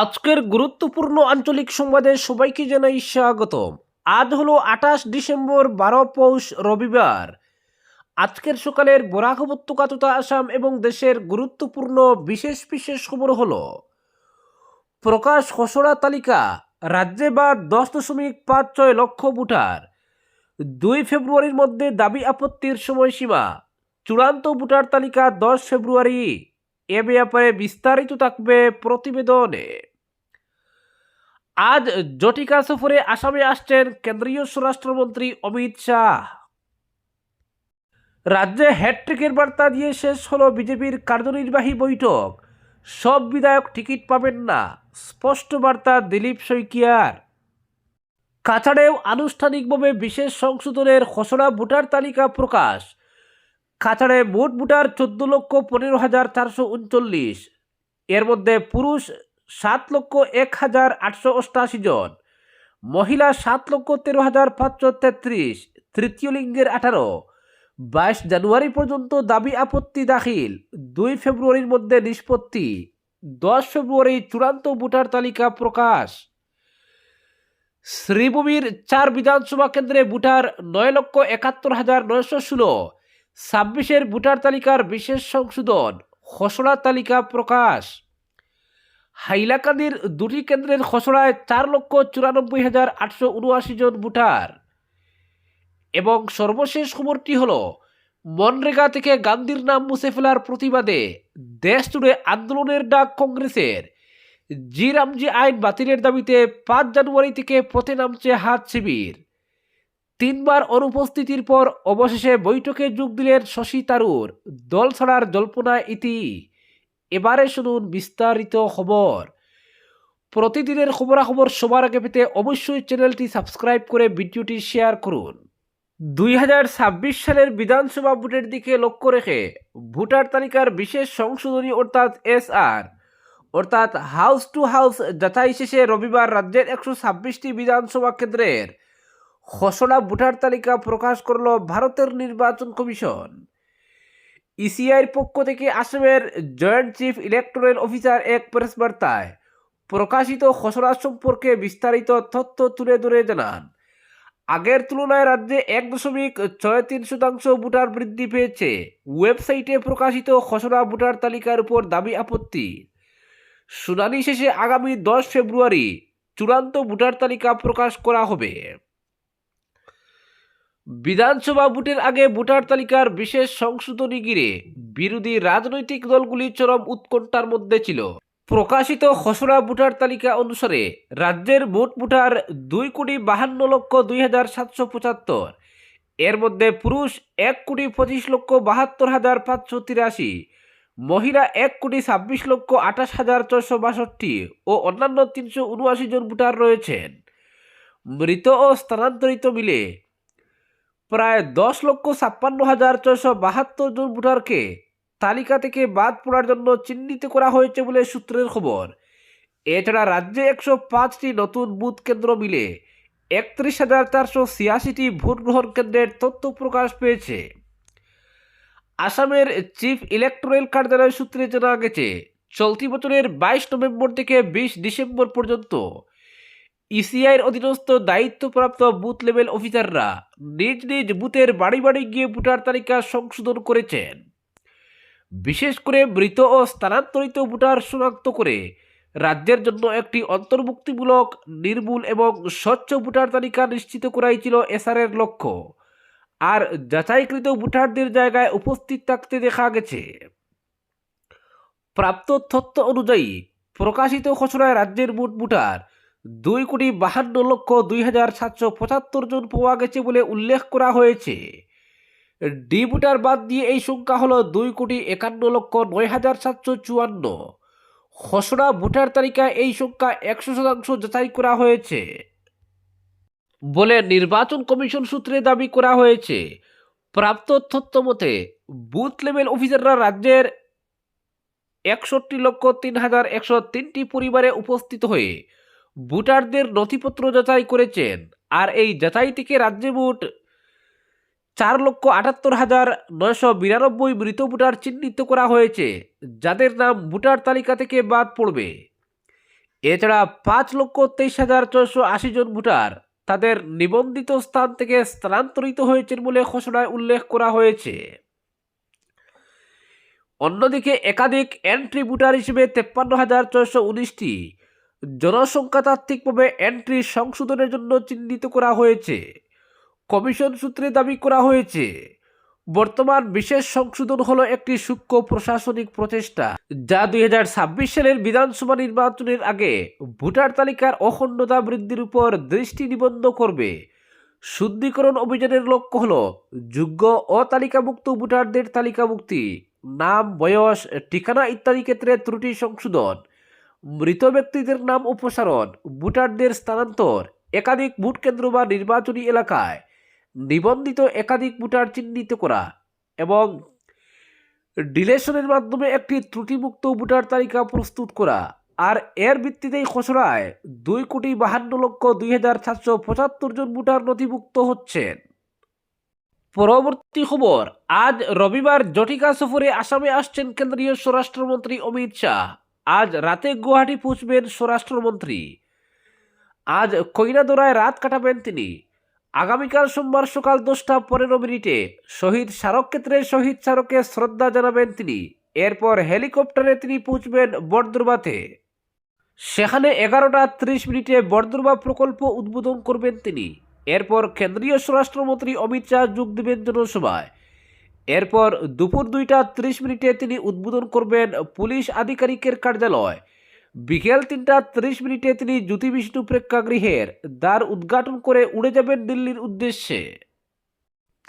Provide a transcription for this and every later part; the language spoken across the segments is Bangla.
আজকের গুরুত্বপূর্ণ আঞ্চলিক সংবাদে সবাইকে জানাই স্বাগতম। আজ হলো আঠাশ ডিসেম্বর, বারো পৌষ রবিবার। আজকের সকালের বরাক উপত্যকা তথা আসাম এবং দেশের গুরুত্বপূর্ণ বিশেষ বিশেষ খবর হলো, প্রকাশ খসড়া তালিকা, রাজ্যে বা দশ দশমিক পাঁচ ছয় লক্ষ ভোটার। দুই ফেব্রুয়ারির মধ্যে দাবি আপত্তির সময়সীমা। চূড়ান্ত ভোটার তালিকা দশ ফেব্রুয়ারি। এ ব্যাপারে বিস্তারিত থাকবে প্রতিবেদনে। আজ জটিকা সফরে আসামে আসছেন কেন্দ্রীয় স্বরাষ্ট্রমন্ত্রী অমিত শাহ। রাজ্যে হ্যাট্রিকের বার্তা দিয়ে শেষ হলো বিজেপির কার্যনির্বাহী বৈঠক। সব বিধায়ক টিকিট পাবেন না, স্পষ্ট বার্তা দিলীপ শইকিয়ার। কাছাড়েও আনুষ্ঠানিকভাবে বিশেষ সংশোধনের খসড়া ভোটার তালিকা প্রকাশ। কাছাড়ে মোট ভোটার চোদ্দ লক্ষ পনেরো হাজার চারশো উনচল্লিশ। এর মধ্যে পুরুষ সাত লক্ষ এক হাজার আটশো অষ্টাশি জন, মহিলা সাত লক্ষ তেরো হাজার পাঁচশো তেত্রিশ, তৃতীয় লিঙ্গের আঠারো। বাইশ জানুয়ারি পর্যন্ত দাবি আপত্তি দাখিল, দুই ফেব্রুয়ারির মধ্যে নিষ্পত্তি, দশ ফেব্রুয়ারি চূড়ান্ত ভোটার তালিকা প্রকাশ। শ্রীভূমির চার বিধানসভা কেন্দ্রে ভোটার নয় লক্ষ একাত্তর হাজার নয়শো ষোলো ছাব্বিশের ভোটার তালিকার বিশেষ সংশোধন খসড়া তালিকা প্রকাশ। হাইলাকান্দির দুটি কেন্দ্রের খসড়ায় চার লক্ষ চুরানব্বই হাজার আটশো উনআশি জন ভোটার। এবং সর্বশেষ খবরটি হল, মনরেগা থেকে গান্ধীর নাম মুছে ফেলার প্রতিবাদে দেশ জুড়ে আন্দোলনের ডাক কংগ্রেসের। জি রামজি আইন বাতিলের দাবিতে পাঁচ জানুয়ারি থেকে পথে নামছে হাত শিবির। তিনবার অনুপস্থিতির পর অবশেষে বৈঠকে যোগ দিলেন শশী তারুর। দল ছাড়ার জল্পনা ইতি। এবারে শুনুন বিস্তারিত খবর। প্রতিদিনের খবরাখবর সবার আগে পেতে অবশ্যই চ্যানেলটি সাবস্ক্রাইব করে ভিডিওটি শেয়ার করুন। দুই হাজার ছাব্বিশ সালের বিধানসভা ভোটের দিকে লক্ষ্য রেখে ভোটার তালিকার বিশেষ সংশোধনী অর্থাৎ এস আর অর্থাৎ হাউস টু হাউস যাচাই শেষে রবিবার রাজ্যের একশো ছাব্বিশটি বিধানসভা কেন্দ্রের খসড়া ভোটার তালিকা প্রকাশ করল ভারতের নির্বাচন কমিশন। ইসিআইয়ের পক্ষ থেকে আসামের জয়েন্ট চিফ ইলেকটোরাল অফিসার এক প্রেস বার্তায় প্রকাশিত খসড়া সম্পর্কে বিস্তারিত তথ্য তুলে ধরে জানান, আগের তুলনায় রাজ্যে এক দশমিক ছয় তিন শতাংশ ভোটার বৃদ্ধি পেয়েছে। ওয়েবসাইটে প্রকাশিত খসড়া ভোটার তালিকার উপর দাবি আপত্তি। শুনানি শেষে আগামী দশ ফেব্রুয়ারি চূড়ান্ত ভোটার তালিকা প্রকাশ করা হবে। বিধানসভা ভোটের আগে ভোটার তালিকার বিশেষ সংশোধনী ঘিরে বিরোধী রাজনৈতিক দলগুলি চরম উৎকণ্ঠার মধ্যে ছিল। প্রকাশিত খসড়া ভোটার তালিকা অনুসারে রাজ্যের মোট ভোটার দুই কোটি বাহান্ন লক্ষ দুই হাজার সাতশো পঁচাত্তর। এর মধ্যে পুরুষ এক কোটি পঁচিশ লক্ষ বাহাত্তর হাজার পাঁচশো তিরাশি, মহিলা এক কোটি ছাব্বিশ লক্ষ আঠাশ হাজার ছয়শো বাষট্টি ও অন্যান্য তিনশো উনআশি জন ভোটার রয়েছেন। মৃত ও স্থানান্তরিত মিলে প্রায় দশ লক্ষ ছাপ্পান্ন হাজার ছয়শো বাহাত্তর জন ভোটারকে তালিকা থেকে বাদ পড়ার জন্য চিহ্নিত করা হয়েছে বলে সূত্রের খবর। এছাড়া রাজ্যে একশো পাঁচটি নতুন বুথ কেন্দ্র মিলে একত্রিশ হাজার চারশো ছিয়াশিটি ভোট গ্রহণ কেন্দ্রের তথ্য প্রকাশ পেয়েছে। আসামের চিফ ইলেকটোরাল কার্যালয় সূত্রে জানা গেছে, চলতি বছরের বাইশ নভেম্বর থেকে বিশ ডিসেম্বর পর্যন্ত ইসিআইয়ের অধীনস্থ দায়িত্বপ্রাপ্ত বুথ লেভেল অফিসাররা নিজ নিজ বুথের বাড়ি বাড়ি গিয়ে ভোটার তালিকা সংশোধন করেছেন। বিশেষ করে মৃত ও স্থানান্তরিত ভোটার শনাক্ত করে রাজ্যের জন্য একটি অন্তর্ভুক্তিমূলক, নির্মূল এবং স্বচ্ছ ভোটার তালিকা নিশ্চিত করাই ছিল এসআরের লক্ষ্য। আর যাচাইকৃত ভোটারদের জায়গায় উপস্থিত থাকতে দেখা গেছে। প্রাপ্ত তথ্য অনুযায়ী প্রকাশিত খসড়ায় রাজ্যের মোট ভোটার দুই কোটি বাহান্ন লক্ষ দুই হাজার সাতশো পঁচাত্তর জন পাওয়া গেছে বলে উল্লেখ করা হয়েছে। ডিভোটার বাদ দিয়ে এই সংখ্যা হলো দুই কোটি একান্ন লক্ষ নয় হাজার সাতশো চুয়ান্ন। খসড়া ভোটার তালিকায় এই সংখ্যা একশো শতাংশ যাচাই করা হয়েছে বলে নির্বাচন কমিশন সূত্রে দাবি করা হয়েছে। প্রাপ্ত তথ্য মতে, বুথ লেভেল অফিসাররা রাজ্যের একষট্টি লক্ষ তিন হাজার একশো তিনটি পরিবারে উপস্থিত হয়ে ভোটারদের নথিপত্র যাচাই করেছেন। আর এই যাচাই থেকে রাজ্যে মোট চার লক্ষ আটাত্তর হাজার নয়শো বিরানব্বই মৃত ভোটার চিহ্নিত করা হয়েছে, যাদের নাম ভোটার তালিকা থেকে বাদ পড়বে। এছাড়া পাঁচ লক্ষ তেইশ হাজার ছয়শো আশি জন ভোটার তাদের নিবন্ধিত স্থান থেকে স্থানান্তরিত হয়েছেন বলে ঘোষণায় উল্লেখ করা হয়েছে। অন্যদিকে একাধিক এন্ট্রি ভোটার হিসেবে তেপ্পান্ন হাজার ছয়শো উনিশটি জনসংখ্যাতাত্ত্বিকভাবে এন্ট্রি সংশোধনের জন্য চিহ্নিত করা হয়েছে। কমিশন সূত্রে দাবি করা হয়েছে, বর্তমান বিশেষ সংশোধন হলো একটি সূক্ষ্ম প্রশাসনিক প্রচেষ্টা, যা দুই হাজার ছাব্বিশ সালের বিধানসভা নির্বাচনের আগে ভোটার তালিকার অখণ্ডতা বৃদ্ধির উপর দৃষ্টি নিবন্ধ করবে। শুদ্ধিকরণ অভিযানের লক্ষ্য হল যোগ্য অতালিকাভুক্ত ভোটারদের তালিকাভুক্তি, নাম, বয়স, ঠিকানা ইত্যাদি ক্ষেত্রে ত্রুটি সংশোধন। মৃত ব্যক্তিদের নাম অপসারণ, ভোটারদের স্থানান্তর, একাধিক ভোট কেন্দ্র বা নির্বাচনী এলাকায় নিবন্ধিত একাধিক ভোটার চিহ্নিত করা এবং ডিলেশনের মাধ্যমে একটি ত্রুটিমুক্ত ভোটার তালিকা প্রস্তুত করা। আর এর ভিত্তিতেই খসড়ায় দুই কোটি বাহান্ন লক্ষ দুই হাজার সাতশো পঁচাত্তর জন ভোটার নথিভুক্ত হচ্ছেন। পরবর্তী খবর, আজ রবিবার জটিকা সফরে আসামে আসছেন কেন্দ্রীয় স্বরাষ্ট্রমন্ত্রী অমিত শাহ। আজ রাতে গুয়াহাটি পৌঁছবেন স্বরাষ্ট্রমন্ত্রী। আজ কইনাদোড়ায় রাত কাটাবেন তিনি। আগামীকাল সোমবার সকাল দশটা পনেরো মিনিটে শহীদ স্মারকক্ষেত্রে শহীদ স্মারকে শ্রদ্ধা জানাবেন তিনি। এরপর হেলিকপ্টারে তিনি পৌঁছবেন বরদুর্বাতে সেখানে এগারোটা ত্রিশ মিনিটে বরদুর্বা প্রকল্প উদ্বোধন করবেন তিনি। এরপর কেন্দ্রীয় স্বরাষ্ট্রমন্ত্রী অমিত শাহ যোগ দেবেন জনসভায়। এরপর দুপুর দুইটা ত্রিশ মিনিটে তিনি উদ্বোধন করবেন পুলিশ আধিকারিকের কার্যালয়। বিকেল তিনটা ত্রিশ মিনিটে তিনি জ্যোতি বিষ্ণু প্রেক্ষাগৃহের দ্বার উদ্ঘাটন করে উড়ে যাবেন দিল্লির উদ্দেশ্যে।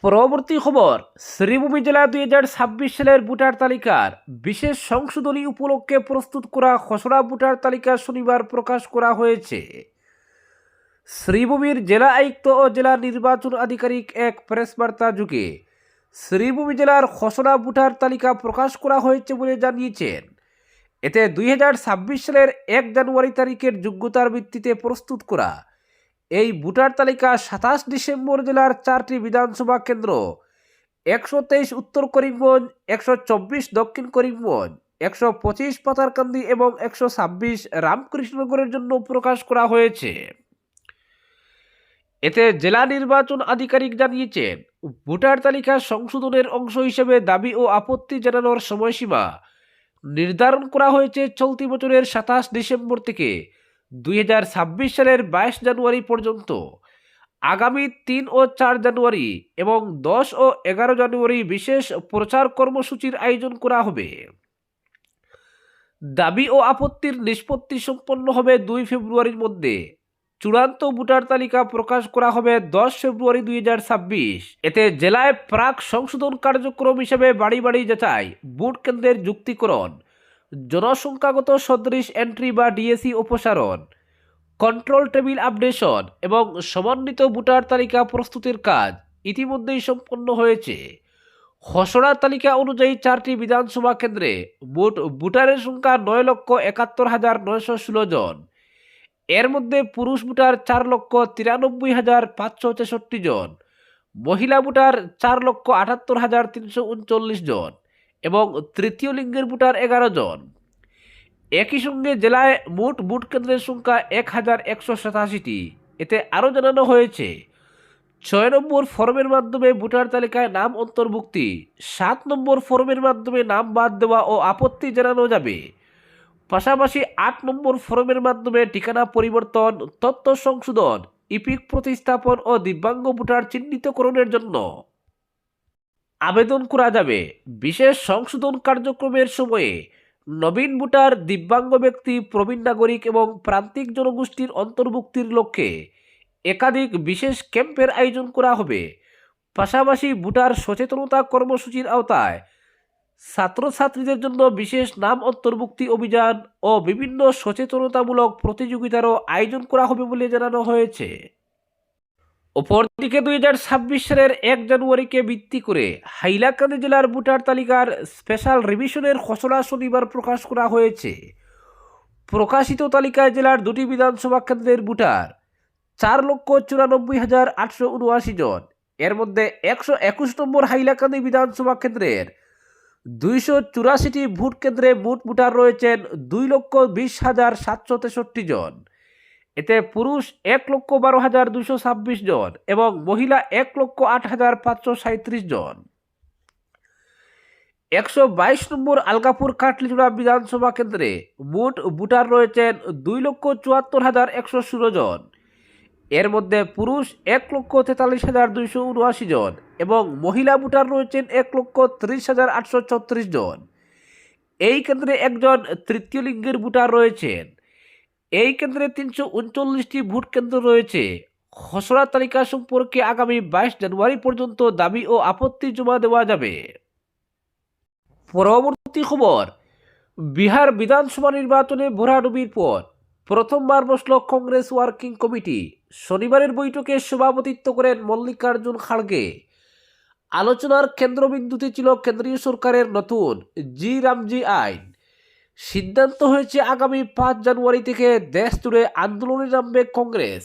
পরবর্তী খবর, শ্রীভূমি জেলা দুই হাজার ছাব্বিশ সালের ভোটার তালিকার বিশেষ সংশোধনী উপলক্ষে প্রস্তুত করা খসড়া ভোটার তালিকা শনিবার প্রকাশ করা হয়েছে। শ্রীভূমির জেলা আয়ুক্ত ও জেলা নির্বাচন আধিকারিক এক প্রেস বার্তা যুগে শ্রীভূমি জেলার খসড়া ভোটার তালিকা প্রকাশ করা হয়েছে বলে জানিয়েছেন। এতে দুই হাজার ছাব্বিশ সালের এক জানুয়ারি তারিখের যোগ্যতার ভিত্তিতে প্রস্তুত করা। এই ভোটার তালিকা সাতাশ ডিসেম্বর জেলার চারটি বিধানসভা কেন্দ্র, একশো তেইশ উত্তর করিমগঞ্জ, একশো চব্বিশ দক্ষিণ করিমগঞ্জ, একশো পঁচিশ পাতারকান্দি এবং একশো ছাব্বিশ রামকৃষ্ণনগরের জন্য প্রকাশ করা হয়েছে। এতে জেলা নির্বাচন আধিকারিক জানিয়েছেন, ভোটার তালিকা সংশোধনের অংশ হিসেবে দাবি ও আপত্তি জানানোর সময়সীমা নির্ধারণ করা হয়েছে চলতি বছরের সাতাশ ডিসেম্বর থেকে দুই হাজার ছাব্বিশ সালের বাইশ জানুয়ারি পর্যন্ত। আগামী তিন ও চার জানুয়ারি এবং দশ ও এগারো জানুয়ারি বিশেষ প্রচার কর্মসূচির আয়োজন করা হবে। দাবি ও আপত্তির নিষ্পত্তি সম্পন্ন হবে দুই ফেব্রুয়ারির মধ্যে। চূড়ান্ত ভোটার তালিকা প্রকাশ করা হবে দশ ফেব্রুয়ারি দুই হাজার ছাব্বিশ। এতে জেলায় প্রাক সংশোধন কার্যক্রম হিসেবে বাড়ি বাড়ি যাচাই, ভোট কেন্দ্রের যুক্তিকরণ, জনসংখ্যাগত সদৃশ এন্ট্রি বা ডিএসি অপসারণ কন্ট্রোল টেবিল আপডেশন এবং সমন্বিত ভোটার তালিকা প্রস্তুতির কাজ ইতিমধ্যেই সম্পন্ন হয়েছে। খসড়া তালিকা অনুযায়ী চারটি বিধানসভা কেন্দ্রে মোট ভোটারের সংখ্যা নয় লক্ষ একাত্তর হাজার নয়শো ষোলো জন। এর মধ্যে পুরুষ ভোটার চার লক্ষ তিরানব্বই হাজার পাঁচশো তেষট্টি জন, মহিলা ভোটার চার লক্ষ আটাত্তর হাজার তিনশো উনচল্লিশ জন এবং তৃতীয় লিঙ্গের ভোটার এগারো জন। একই সঙ্গে জেলায় মোট ভোট কেন্দ্রের সংখ্যা এক হাজার একশো সাতাশিটি। এতে আরও জানানো হয়েছে, ছয় নম্বর ফর্মের মাধ্যমে ভোটার তালিকায় নাম অন্তর্ভুক্তি, সাত নম্বর ফর্মের মাধ্যমে নাম বাদ দেওয়া ও আপত্তি জানানো যাবে। পাশাপাশি আট নম্বর ফর্মের মাধ্যমে ঠিকানা পরিবর্তন, তথ্য সংশোধন, ইপিক প্রতিস্থাপন ও দিব্যাঙ্গ ভোটার চিহ্নিতকরণের জন্য আবেদন করা যাবে। বিশেষ সংশোধন কার্যক্রমের সময়ে নবীন ভোটার, দিব্যাঙ্গ ব্যক্তি, প্রবীণ নাগরিক এবং প্রান্তিক জনগোষ্ঠীর অন্তর্ভুক্তির লক্ষ্যে একাধিক বিশেষ ক্যাম্পের আয়োজন করা হবে। পাশাপাশি ভোটার সচেতনতা কর্মসূচির আওতায় ছাত্রছাত্রীদের জন্য বিশেষ নাম অন্তর্ভুক্তি অভিযান ও বিভিন্ন সচেতনতামূলক প্রতিযোগিতারও আয়োজন করা হবে বলে জানানো হয়েছে। অপরদিকে দুই হাজার ছাব্বিশ সালের এক জানুয়ারিকে ভিত্তি করে হাইলাকান্দি জেলার ভোটার তালিকার স্পেশাল রিভিশনের খসড়া শনিবার প্রকাশ করা হয়েছে। প্রকাশিত তালিকায় জেলার দুটি বিধানসভা কেন্দ্রের ভোটার চার লক্ষ চুরানব্বই হাজার আটশো উনআশি জন। এর মধ্যে একশো একুশ নম্বর হাইলাকান্দি বিধানসভা কেন্দ্রের দুইশো চুরাশিটি ভোট কেন্দ্রে মোট ভোটার রয়েছেন দুই লক্ষ বিশ হাজার সাতশো তেষট্টি জন। এতে পুরুষ এক লক্ষ বারো হাজার দুশো ছাব্বিশ জন এবং মহিলা এক লক্ষ আট হাজার পাঁচশো সাঁত্রিশ জন। একশো বাইশ নম্বর আলগাপুর কাটলিচুড়া বিধানসভা কেন্দ্রে মোট ভোটার রয়েছেন দুই লক্ষ চুয়াত্তর হাজার একশো ষোলো জন। এর মধ্যে পুরুষ এক লক্ষ তেতাল্লিশ হাজার দুইশো উনআশি জন এবং মহিলা ভোটার রয়েছেন এক লক্ষ ত্রিশ হাজার আটশো ছত্রিশ জন। এই কেন্দ্রে একজন তৃতীয় লিঙ্গের ভোটার রয়েছেন। এই কেন্দ্রে তিনশো উনচল্লিশটি ভোট কেন্দ্র রয়েছে। খসড়া তালিকা সম্পর্কে আগামী বাইশ জানুয়ারি পর্যন্ত দাবি ও আপত্তি জমা দেওয়া যাবে। পরবর্তী খবর, বিহার বিধানসভা নির্বাচনে ভোরাডুবির পর প্রথমবার বসল কংগ্রেস ওয়ার্কিং কমিটি। শনিবারের বৈঠকে সভাপতিত্ব করেন মল্লিকার্জুন খাড়গে। আলোচনার কেন্দ্রবিন্দুতে ছিল কেন্দ্রীয় সরকারের নতুন জি রামজি আইন। সিদ্ধান্ত হয়েছে আগামী পাঁচ জানুয়ারি থেকে দেশ জুড়ে আন্দোলনে নামবে কংগ্রেস।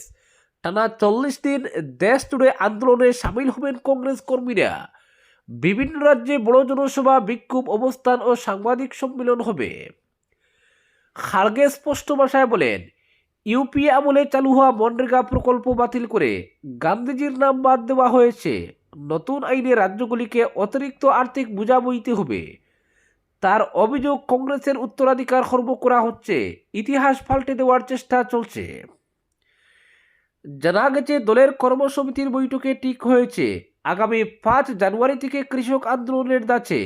টানা চল্লিশ দিন দেশ জুড়ে আন্দোলনে সামিল হবেন কংগ্রেস কর্মীরা। বিভিন্ন রাজ্যে বড় জনসভা, বিক্ষোভ অবস্থান ও সাংবাদিক সম্মেলন হবে। খার্গে স্পষ্ট ভাষায় বলেন, ইউপি আমলে চালু হওয়া মনরেগা প্রকল্প বাতিল করে গান্ধীজির নাম বাদ দেওয়া হয়েছে। নতুন আইনে রাজ্যগুলিকে অতিরিক্ত আর্থিক বোঝা বইতে হবে। তার অভিযোগ কংগ্রেসের উত্তরাধিকার খর্ব করা হচ্ছে। ইতিহাস পাল্টে দেওয়ার চেষ্টা চলছে। জানা গেছে, দলের কর্মসমিতির বৈঠকে ঠিক হয়েছে। আগামী পাঁচ জানুয়ারি থেকে কৃষক আন্দোলনের দাচে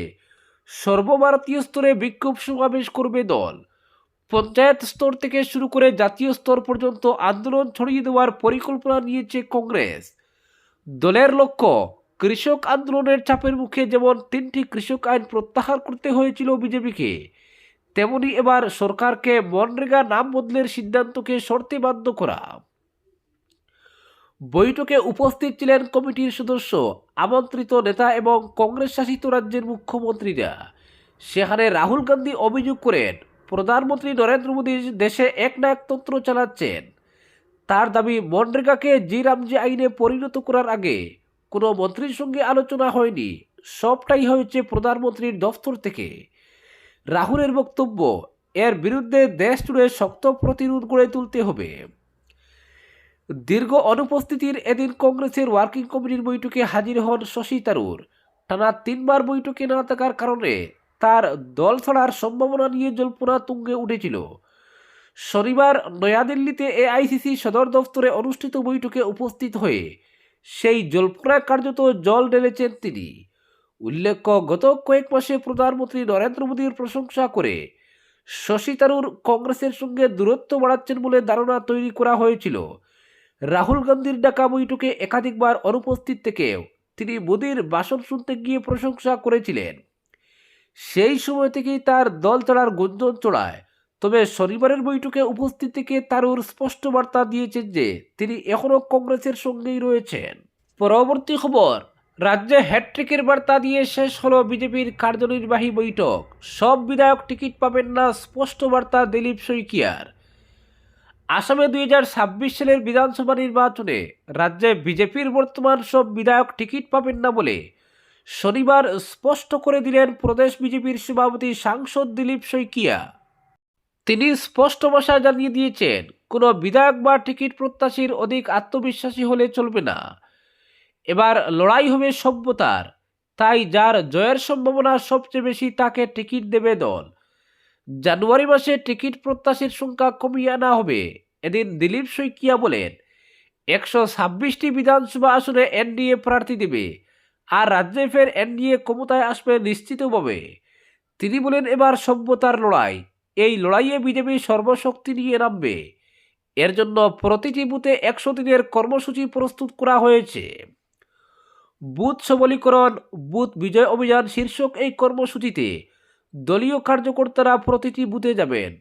সর্বভারতীয় স্তরে বিক্ষোভ সমাবেশ করবে দল। পঞ্চায়েত স্তর থেকে শুরু করে জাতীয় স্তর পর্যন্ত আন্দোলন ছড়িয়ে দেওয়ার পরিকল্পনা নিয়েছে কংগ্রেস। দলের লক্ষ্য, কৃষক আন্দোলনের চাপের মুখে যেমন তিনটি কৃষক আইন প্রত্যাহার করতে হয়েছিল বিজেপিকে, তেমনি এবার সরকারকে মনরেগা নাম বদলের সিদ্ধান্তকে শর্তে বাধ্য করা। বৈঠকে উপস্থিত ছিলেন কমিটির সদস্য, আমন্ত্রিত নেতা এবং কংগ্রেস শাসিত রাজ্যের মুখ্যমন্ত্রীরা। সেখানে রাহুল গান্ধী অভিযোগ করেন প্রধানমন্ত্রী নরেন্দ্র মোদী দেশে এক না এক তন্ত্র চালাচ্ছেন। তার দাবি, মনরেগাকে জি রামজি আইনে পরিণত করার আগে কোনো মন্ত্রীর সঙ্গে আলোচনা হয়নি, সবটাই হয়েছে প্রধানমন্ত্রীর দফতর থেকে। রাহুলের বক্তব্য, এর বিরুদ্ধে দেশ জুড়ে শক্ত প্রতিরোধ গড়ে তুলতে হবে। দীর্ঘ অনুপস্থিতির এদিন কংগ্রেসের ওয়ার্কিং কমিটির বৈঠকে হাজির হন শশী তারুর। টানা তিনবার বৈঠকে না থাকার কারণে তার দল ছাড়ার সম্ভাবনা নিয়ে জল্পনা তুঙ্গে উঠেছিল। শনিবার নয়াদিল্লিতে এআইসিসি সদর দফতরে অনুষ্ঠিত বৈঠকে উপস্থিত হয়ে সেই জল্পনা কার্যত জল ঢেলেছেন তিনি। উল্লেখ্য, গত কয়েক মাসে প্রধানমন্ত্রী নরেন্দ্র মোদীর প্রশংসা করে শশী তারুর কংগ্রেসের সঙ্গে দূরত্ব বাড়াচ্ছেন বলে ধারণা তৈরি করা হয়েছিল। রাহুল গান্ধীর ডাকা বৈঠকে একাধিকবার অনুপস্থিত থেকেও তিনি মোদীর ভাষণ শুনতে গিয়ে প্রশংসা করেছিলেন। সেই সময় থেকেই তার দল চড়ার গুঞ্জন চড়ায়। তবে শনিবারের বৈঠকে উপস্থিত থেকে তারুর স্পষ্ট বার্তা দিয়েছেন যে, তিনি এখনও কংগ্রেসের সঙ্গেই রয়েছেন। পরবর্তী খবর, রাজ্যে হ্যাট্রিকের বার্তা দিয়ে শেষ হলো বিজেপির কার্যনির্বাহী বৈঠক। সব বিধায়ক টিকিট পাবেন না, স্পষ্ট বার্তা দিলীপ শইকিয়ার। আসামে দুই হাজার ছাব্বিশ সালের বিধানসভা নির্বাচনে রাজ্যে বিজেপির বর্তমান সব বিধায়ক টিকিট পাবেন না বলে শনিবার স্পষ্ট করে দিলেন প্রদেশ বিজেপির সভাপতি সাংসদ দিলীপ শইকিয়া। তিনি স্পষ্ট ভাষায় জানিয়ে দিয়েছেন, কোনো বিধায়ক বা টিকিট প্রত্যাশীর অধিক আত্মবিশ্বাসী হলে চলবে না। এবার লড়াই হবে সভ্যতার, তাই যার জয়ের সম্ভাবনা সবচেয়ে বেশি তাকে টিকিট দেবে দল। জানুয়ারি মাসে টিকিট প্রত্যাশীর সংখ্যা কমিয়ে আনা হবে। এদিন দিলীপ শইকিয়া বলেন, একশো ছাব্বিশটি বিধানসভা আসনে এনডিএ প্রার্থী দেবে। আর রাজ্যে ফের এনডিএ ক্ষমতায় আসবে নিশ্চিতভাবে। তিনি বলেন এবার সভ্যতার লড়াই। এই লড়াইয়ে বিজেপি সর্বশক্তি নিয়ে নামবে। এর জন্য প্রতিটি বুথে একশো দিনের কর্মসূচি প্রস্তুত করা হয়েছে। বুথ সবলীকরণ, বুথ বিজয় অভিযান শীর্ষক এই কর্মসূচিতে দলীয় কার্যকর্তারা প্রতিটি বুথে যাবেন।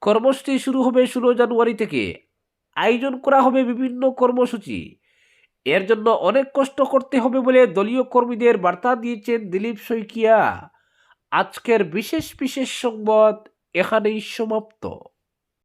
কর্মসূচি শুরু হবে ষোলো জানুয়ারি থেকে। আয়োজন করা হবে বিভিন্ন কর্মসূচি। এর জন্য অনেক কষ্ট করতে হবে বলে দলীয় কর্মীদের বার্তা দিয়েছেন দিলীপ শইকিয়া। আজকের বিশেষ বিশেষ সংবাদ এখানেই সমাপ্ত।